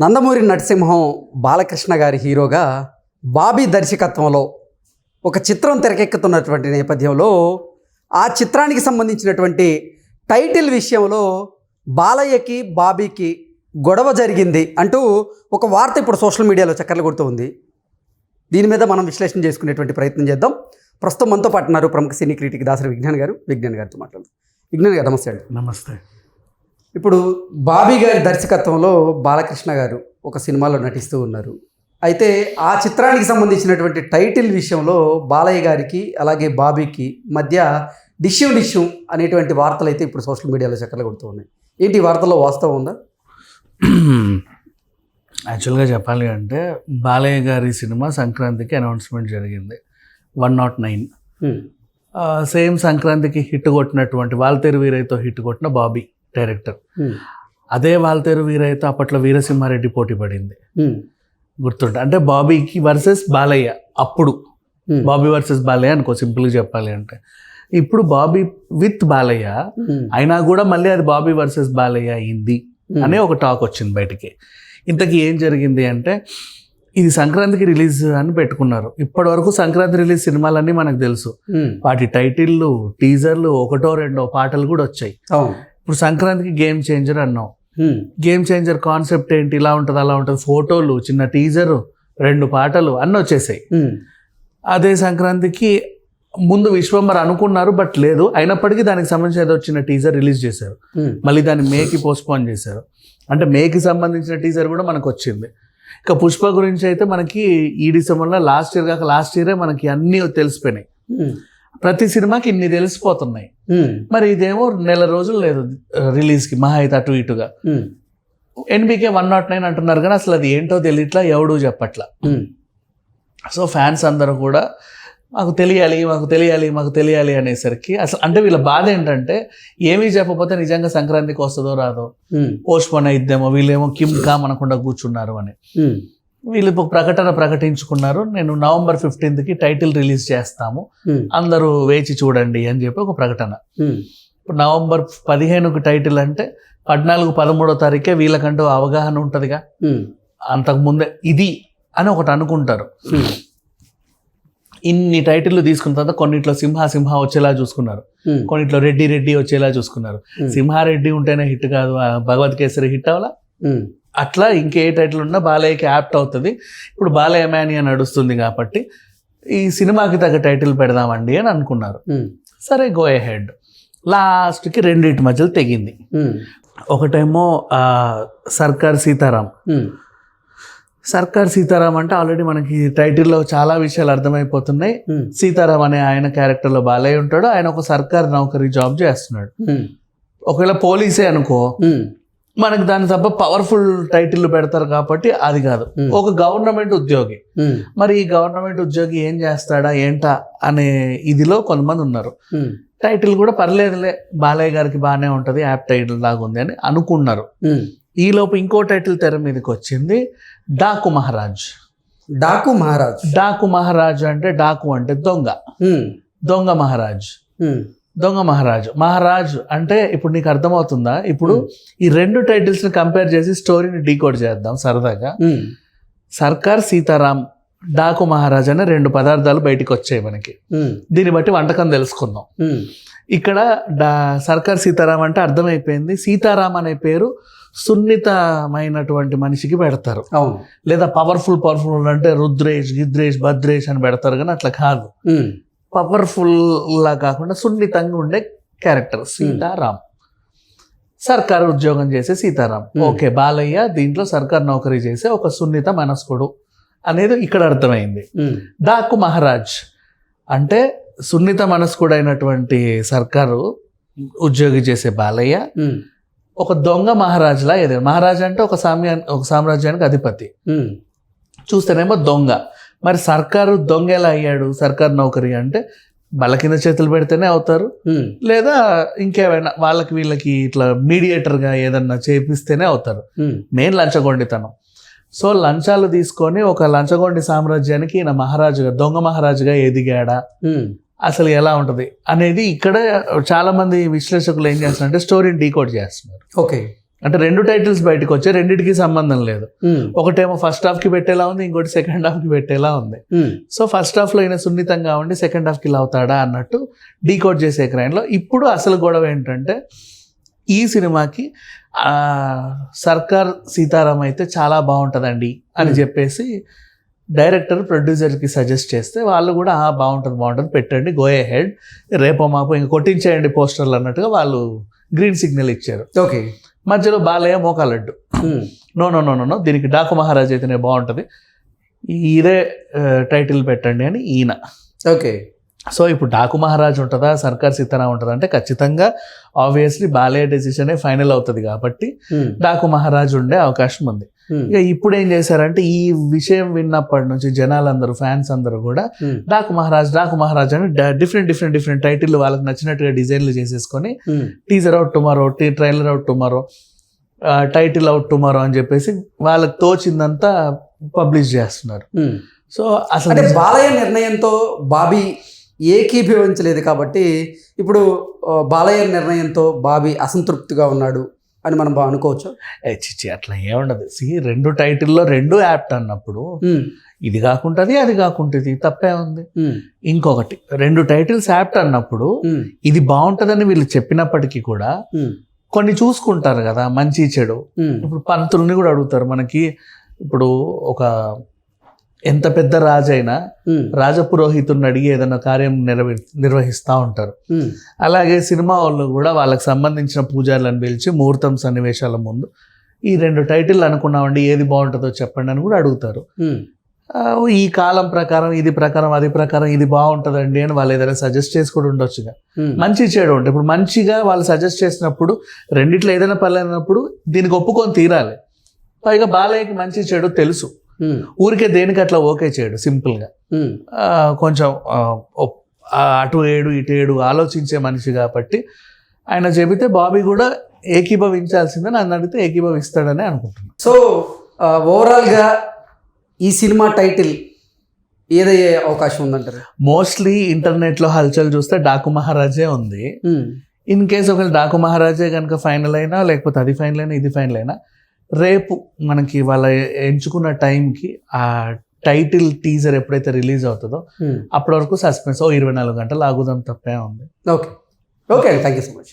నందమూరి నరసింహం బాలకృష్ణ గారి హీరోగా బాబీ దర్శకత్వంలో ఒక చిత్రం తెరకెక్కుతున్నటువంటి నేపథ్యంలో ఆ చిత్రానికి సంబంధించినటువంటి టైటిల్ విషయంలో బాలయ్యకి బాబీకి గొడవ జరిగింది అంటూ ఒక వార్త ఇప్పుడు సోషల్ మీడియాలో చక్కర్లు కొడుతూ ఉంది. దీని మీద మనం విశ్లేషణ చేసుకునేటువంటి ప్రయత్నం చేద్దాం. ప్రస్తుతం మనతో పాటున్నారు ప్రముఖ సినీ క్రిటిక్ దాసరి విజ్ఞాన్ గారు. విజ్ఞాన్ గారితో మాట్లాడుతాం విజ్ఞాన్ గారు నమస్తే అండి. నమస్తే. ఇప్పుడు బాబీ గారి దర్శకత్వంలో బాలకృష్ణ గారు ఒక సినిమాలో నటిస్తూ ఉన్నారు. అయితే ఆ చిత్రానికి సంబంధించినటువంటి టైటిల్ విషయంలో బాలయ్య గారికి అలాగే బాబీకి మధ్య డిష్యూమ్ డిష్యూమ్ అనేటువంటి వార్తలు అయితే ఇప్పుడు సోషల్ మీడియాలో చక్కర్లు కొడుతూ ఉన్నాయి. ఏంటి వార్తల్లో వాస్తవం ఉందా? యాక్చువల్గా చెప్పాలి అంటే బాలయ్య గారి సినిమా సంక్రాంతికి అనౌన్స్మెంట్ జరిగింది. One nought nine. సేమ్ సంక్రాంతికి హిట్ కొట్టినటువంటి వాల్తేరు వీరయ్యతో హిట్ కొట్టిన బాబీ. డైరెక్టర్. అదే వాల్తేరు వీరయ్యతో అప్పట్లో వీరసింహారెడ్డి పోటీ పడింది. గుర్తుంటే అంటే బాబీకి వర్సెస్ బాలయ్య అప్పుడు. బాబీ వర్సెస్ బాలయ్య అనుకో సింపుల్గా చెప్పాలి అంటే ఇప్పుడు బాబీ విత్ బాలయ్య. అయినా కూడా మళ్ళీ అది బాబీ వర్సెస్ బాలయ్య అయింది. అనే ఒక టాక్ వచ్చింది బయటికి ఇంతకీ ఏం జరిగింది అంటే ఇది సంక్రాంతికి రిలీజ్ అని పెట్టుకున్నారు ఇప్పటి వరకు సంక్రాంతి రిలీజ్ సినిమాలన్నీ మనకు తెలుసు. వాటి టైటిల్లు టీజర్లు ఒకటో రెండో పాటలు కూడా వచ్చాయి ఇప్పుడు సంక్రాంతికి గేమ్ చేంజర్ అన్నాం. హ్మ్. గేమ్ చేంజర్ కాన్సెప్ట్ ఏంటి? ఇలా ఉంటుంది అలా ఉంటుంది. ఫోటోలు చిన్న టీజరు రెండు పాటలు అన్నీ వచ్చేసాయి. అదే సంక్రాంతికి ముందు విశ్వంబర్ అనుకున్నారు బట్ లేదు. అయినప్పటికీ దానికి సంబంధించి ఏదో చిన్న టీజర్ రిలీజ్ చేశారు. మళ్ళీ దాన్ని మేకి పోస్ట్పోన్ చేశారు. అంటే మేకి సంబంధించిన టీజర్ కూడా మనకు వచ్చింది. ఇక పుష్ప గురించి అయితే మనకి ఈ డిసెంబర్లో లాస్ట్ ఇయర్ కాక లాస్ట్ ఇయరే మనకి అన్నీ తెలిసిపోయినాయి. ప్రతి సినిమాకి ఇన్ని తెలిసిపోతున్నాయి. మరి ఇదేమో నెల రోజులు లేదు రిలీజ్కి మహా అయితే అటు ఇటుగా. ఎన్బికే వన్ నాట్ నైన్ అంటున్నారు కానీ అసలు అది ఏంటో తెలియట్లా ఎవడు చెప్పట్లా. సో ఫ్యాన్స్ అందరూ కూడా మాకు తెలియాలి మాకు తెలియాలి మాకు తెలియాలి అనేసరికి అసలు అంటే వీళ్ళ బాధ ఏంటంటే ఏమీ చెప్పకపోతే నిజంగా సంక్రాంతికి వస్తుందో రాదో. పోస్ట్ పోన్ అయిద్దేమో వీళ్ళేమో కిమ్ కామ్ అనకుండా కూర్చున్నారు అని. వీళ్ళు ప్రకటన ప్రకటించుకున్నారు నేను నవంబర్ ఫిఫ్టీన్త్కి టైటిల్ రిలీజ్ చేస్తాము. అందరూ వేచి చూడండి అని చెప్పి ఒక ప్రకటన. ఇప్పుడు నవంబర్ పదిహేనుకు టైటిల్ అంటే పద్నాలుగు పదమూడో తారీఖే వీళ్ళకంటూ అవగాహన ఉంటుందిగా. అంతకుముందే ఇది అని ఒకటి అనుకుంటారు. ఇన్ని టైటిల్లు తీసుకున్న తర్వాత కొన్నిట్లో సింహ సింహ వచ్చేలా చూసుకున్నారు. కొన్నిట్లో రెడ్డి రెడ్డి వచ్చేలా చూసుకున్నారు. సింహారెడ్డి ఉంటేనే హిట్ కాదు భగవత్ కేసరి హిట్ అవ్వాలా. అట్లా ఇంకే టైటిల్ ఉన్నా బాలయ్యకి యాప్ట్ అవుతుంది ఇప్పుడు బాలయ్య మ్యాని అని నడుస్తుంది కాబట్టి ఈ సినిమాకి తగ్గ టైటిల్ పెడదామండి అని అనుకున్నారు. సరే గో హెడ్ లాస్ట్కి రెండింటి మధ్యలో తెగింది. ఒకటేమో సర్కార్ సీతారాం. సర్కార్ సీతారాం అంటే ఆల్రెడీ మనకి టైటిల్లో చాలా విషయాలు అర్థమైపోతున్నాయి. సీతారాం అనే ఆయన క్యారెక్టర్లో బాలయ్య ఉంటాడు ఆయన ఒక సర్కార్ నౌకరీ జాబ్ చేస్తున్నాడు. ఒకవేళ పోలీసే అనుకో. మనకి దాని తప్ప పవర్ఫుల్ టైటిల్ పెడతారు కాబట్టి అది కాదు. ఒక గవర్నమెంట్ ఉద్యోగి. మరి ఈ గవర్నమెంట్ ఉద్యోగి ఏం చేస్తాడా ఏంటా అనే ఇదిలో కొంతమంది ఉన్నారు. టైటిల్ కూడా పర్లేదులే బాలయ్య గారికి బాగానే ఉంటుంది యాప్ టైటిల్ లాగా ఉంది అని అనుకున్నారు హ్మ్. ఈ లోపు ఇంకో టైటిల్ తెర మీదకి వచ్చింది డాకు మహారాజ్ డాకు మహారాజ్ డాకు మహారాజ్ అంటే డాకు అంటే దొంగ. దొంగ మహారాజ్. దొంగ మహారాజ్. మహారాజ్ అంటే ఇప్పుడు నీకు అర్థమవుతుందా? ఇప్పుడు ఈ రెండు టైటిల్స్ని కంపేర్ చేసి స్టోరీని డీకోడ్ చేద్దాం సరదాగా. సర్కార్ సీతారాం డాకు మహారాజ్ అనే రెండు పదార్థాలు బయటికి వచ్చాయి మనకి. దీన్ని బట్టి వంటకం తెలుసుకుందాం. ఇక్కడ డా సర్కార్ సీతారాం అంటే అర్థమైపోయింది. సీతారాం అనే పేరు సున్నితమైనటువంటి మనిషికి పెడతారు. లేదా పవర్ఫుల్ పవర్ఫుల్ అంటే రుద్రేష్ గిద్రేష్ భద్రేష్ అని పెడతారు కానీ అట్లా కాదు. హ్మ్. పవర్ఫుల్ లా కాకుండా సున్నితంగా ఉండే క్యారెక్టర్ సీతారాం సర్కారు ఉద్యోగం చేసే సీతారాం Hmm. ఓకే బాలయ్య దీంట్లో సర్కార్ నౌకరీ చేసే ఒక సున్నిత మనస్కుడు అనేది ఇక్కడ అర్థమైంది హ్మ్. డాకు మహారాజ్ అంటే సున్నిత మనస్కుడైనటువంటి సర్కారు ఉద్యోగి చేసే బాలయ్య. ఒక దొంగ మహారాజులా ఏదో మహారాజు అంటే ఒక సామ్యా ఒక సామ్రాజ్యానికి అధిపతి. చూస్తేనేమో దొంగ మరి సర్కారు దొంగ ఎలా అయ్యాడు? సర్కారు నౌకరీ అంటే బల కింద చేతులు పెడితేనే అవుతారు. లేదా ఇంకేమైనా వాళ్ళకి వీళ్ళకి ఇట్లా మీడియేటర్గా ఏదన్నా చేపిస్తేనే అవుతారు. మెయిన్ లంచగొండితనం. సో లంచాలు తీసుకొని ఒక లంచగొండి సామ్రాజ్యానికి ఈయన మహారాజుగా దొంగ మహారాజుగా ఎదిగాడా. అసలు ఎలా ఉంటుంది? అనేది ఇక్కడ చాలా మంది విశ్లేషకులు ఏం చేస్తున్నారంటే స్టోరీని డీకోడ్ చేస్తున్నారు. ఓకే. అంటే రెండు టైటిల్స్ బయటకు వచ్చాయి రెండిటికి సంబంధం లేదు. ఉమ్, ఒకటేమో ఫస్ట్ హాఫ్కి పెట్టేలా ఉంది ఇంకోటి సెకండ్ హాఫ్కి పెట్టేలా ఉంది. సో ఫస్ట్ హాఫ్లో ఈయన సున్నితంగా ఉండి సెకండ్ హాఫ్కి ఇలా అవుతాడా అన్నట్టు డీకోడ్ చేసే క్రైన్లో ఇప్పుడు అసలు గొడవ ఏంటంటే ఈ సినిమాకి ఆ, సర్కార్ సీతారాం అయితే చాలా బాగుంటుందండి అని Hmm. చెప్పేసి డైరెక్టర్ ప్రొడ్యూసర్కి సజెస్ట్ చేస్తే వాళ్ళు కూడా "ఆ, బాగుంటుంది బాగుంటుంది పెట్టండి గో హెడ్ రేపో మాపో ఇంక కొట్టించేయండి పోస్టర్లు అన్నట్టుగా వాళ్ళు గ్రీన్ సిగ్నల్ ఇచ్చారు. ఓకే మధ్యలో Balayya మోకాలడ్డు no no no no no. దీనికి డాకు మహారాజ్ అయితేనే బాగుంటుంది. ఇదే టైటిల్ పెట్టండి అని ఈయన. ఓకే. సో ఇప్పుడు డాకు మహారాజ్ ఉంటుందా సర్కార్ సీతారాం ఉంటుందా అంటే ఖచ్చితంగా ఆబ్వియస్లీ బాలయ్య డెసిషనే ఫైనల్ అవుతుంది కాబట్టి ఉమ్, డాకు మహారాజ్ ఉండే అవకాశం ఉంది. ఉమ్, ఇక ఇప్పుడు ఏం చేశారంటే ఈ విషయం విన్నప్పటి నుంచి జనాలందరూ ఫ్యాన్స్ అందరూ కూడా ఉమ్, డాకు మహారాజ్ డాకు మహారాజ్ అని డిఫరెంట్ డిఫరెంట్ డిఫరెంట్ టైటిల్ వాళ్ళకి నచ్చినట్టుగా డిజైన్లు చేసేసుకొని teaser out tomorrow tea trailer out tomorrow title out tomorrow అని చెప్పేసి వాళ్ళకి తోచిందంతా పబ్లిష్ చేస్తున్నారు. సో అసలు బాలయ్య నిర్ణయంతో బాబీ ఏకీభవించలేదు కాబట్టి ఇప్పుడు బాలయ్య నిర్ణయంతో బాబీ అసంతృప్తిగా ఉన్నాడు అని మనం అనుకోవచ్చు? ఏ చిచ్చి అట్లా ఏముండదు. సి రెండు టైటిల్లో రెండు యాప్ట్ అన్నప్పుడు ఇది కాకుంటది అది కాకుంటది తప్పే ఉంది. ఇంకొకటి రెండు టైటిల్స్ యాప్ట్ అన్నప్పుడు ఇది బాగుంటుందని వీళ్ళు చెప్పినప్పటికీ కూడా కొన్ని చూసుకుంటారు కదా మంచి చెడు. ఇప్పుడు పంతుల్ని కూడా అడుగుతారు మనకి ఇప్పుడు ఒక ఎంత పెద్ద రాజైనా రాజపురోహితుడిని అడిగి ఏదైనా కార్యం నిర్వహి నిర్వహిస్తూ ఉంటారు. అలాగే సినిమా వాళ్ళు కూడా వాళ్ళకి సంబంధించిన పూజారులను పిలిచి ముహూర్తం సన్నివేశాల ముందు ఈ రెండు టైటిల్ అనుకున్నామండి ఏది బాగుంటుందో చెప్పండి అని కూడా అడుగుతారు. ఈ కాలం ప్రకారం ఇది ప్రకారం అది ప్రకారం ఇది బాగుంటుందండి అని వాళ్ళు ఏదైనా సజెస్ట్ చేసి కూడా ఉండొచ్చుగా మంచి చెడు ఉంటుంది ఇప్పుడు మంచిగా వాళ్ళు సజెస్ట్ చేసినప్పుడు రెండిట్లో ఏదైనా పర్లేనప్పుడు దీనికి ఒప్పుకొని తీరాలి. పైగా బాలయ్యకి మంచి చెడు తెలుసు. ఊరికే దేనికి అట్లా ఓకే చేయడు సింపుల్గా ఆ, కొంచెం అటు ఏడు ఇటు ఏడు ఆలోచించే మనిషి కాబట్టి ఆయన చెబితే బాబీ కూడా ఏకీభవించాల్సిందే నన్ను అడిగితే ఏకీభవిస్తాడని అనుకుంటున్నాను సో ఓవరాల్గా ఈ సినిమా టైటిల్ ఏదయ్యే అవకాశం ఉందంటారు? మోస్ట్లీ ఇంటర్నెట్లో హల్చల్ చూస్తే డాకు మహారాజే ఉంది. ఇన్ కేస్ ఒకవేళ డాకు మహారాజే కనుక ఫైనల్ అయినా లేకపోతే అది ఫైనల్ అయినా ఇది ఫైనల్ అయినా రేపు మనకి వాళ్ళ ఎంచుకున్న టైంకి ఆ టైటిల్ టీజర్ ఎప్పుడైతే రిలీజ్ అవుతుందో ఉమ్, అప్పటి వరకు సస్పెన్స్ ఓ ఇరవై నాలుగు గంటలు ఆగుదాం తప్పే ఉంది. Okay. Okay thank you so much